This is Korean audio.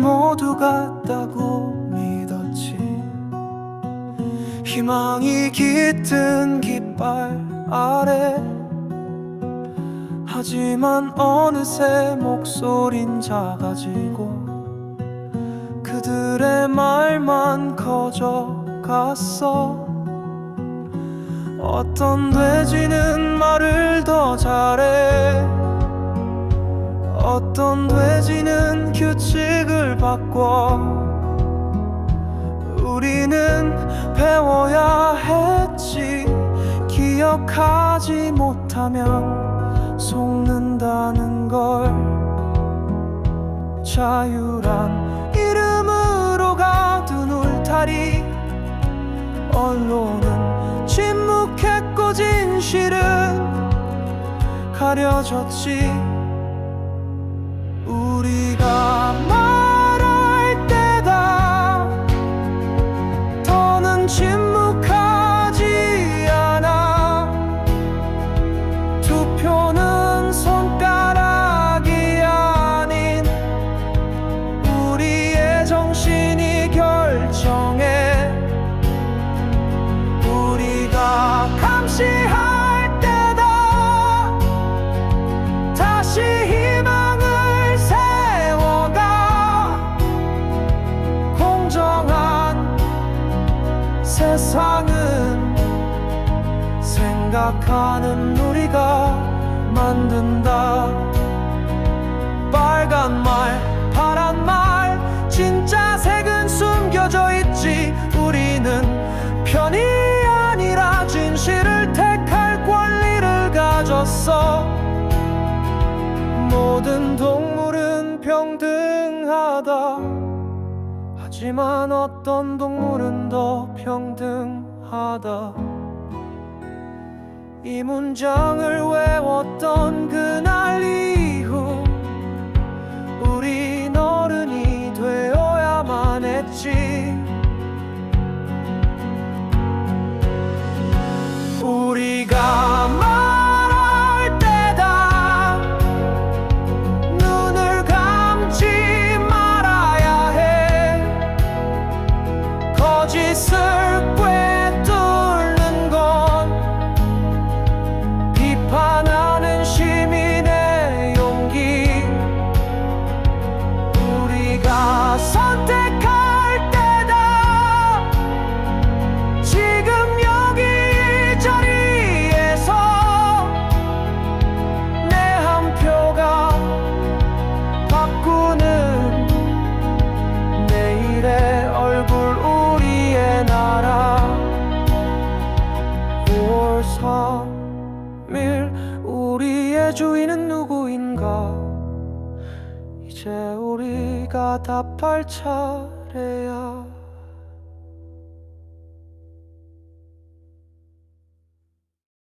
모두 같다고 믿었지. 희망이 깃든 깃발 아래. 하지만 어느새 목소린 작아지고 그들의 말만 커져갔어. 어떤 돼지는 말을 더 잘해 어떤 돼지는 규칙을 바꿔. 우리는 배워야 했지. 기억하지 못하면 속는다는 걸. 자유란 이름으로 가둔 울타리. 언론은 침묵했고 진실은 가려졌지 생각하는 우리가 만든다. 빨간 말 파란 말 진짜 색은 숨겨져 있지. 우리는 편이 아니라 진실을 택할 권리를 가졌어. 모든 동물은 평등하다. 하지만 어떤 동물은 더 평등하다 이 문장을 외웠던 그날 이 주인은 누구인가? 이제 우리가 답할 차례야